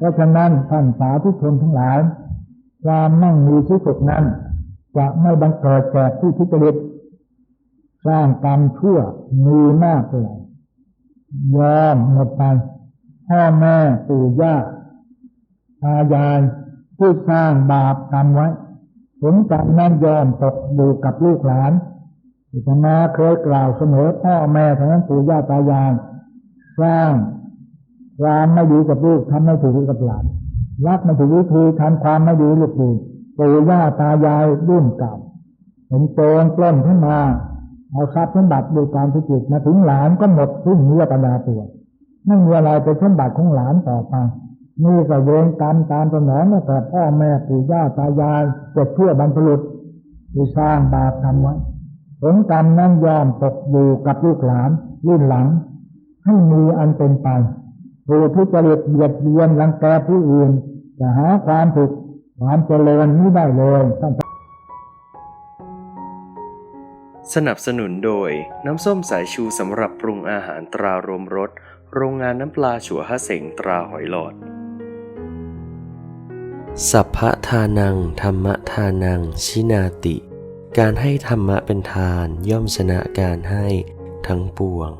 เพราะฉะนั้นท่านสาธุชนทั้งหลายความมั่งมีที่สุดนั้น จะไม่บังเกิดแก่ผู้ทุจริตสร้างกรรมชั่วมีมากเลยยอมหมดไปพ่อแม่ปู่ย่าตายายผู้สร้างบาปกรรมไว้ผลกรรมนั้นยอมตกอยู่กับลูกหลานอิตมาเคยกล่าวเสมอพ่อแม่ทั้งนั้นปู่ย่าตายายสร้าง ความไม่ดีกับลูกทำไม่ถูกกับหลานรักไม่ถูกวิธีทำความไม่ดีลูกดีปู่ย่าตายายรุ่นเก่าเห็นโจรปล้นขึ้นมาเอาทรัพย์สมบัติโดยการทุจริตมาถึงหลานก็หมดสิ้นเนื้อประดาตัวไม่มีอะไรเป็นสมบัติของหลานต่อไปนี่ก็เวรกรรมตามสนองมาแต่พ่อแม่ปู่ย่าตายายเกิดเพื่อบรรพุษที่สร้างบาปทำไว้ผลกรรมนั้นยอมตกอยู่กับลูกหลานรุ่นหลังให้มีอันเป็นไป ผู้ทุจริตเบียดเบียนรังแกผู้อื่นจะหาความสุขความเจริญนี้ได้เลยท่านสนับสนุนโดยน้ำส้มสายชูสำหรับปรุงอาหารตรารวมรสโรงงานน้ำปลาฉัวฮะเสงตราหอยหลอด สัพพะทานัง ธรรมทานัง ชินาติ การให้ธรรมะเป็นทานย่อมชนะการให้ทั้งปวง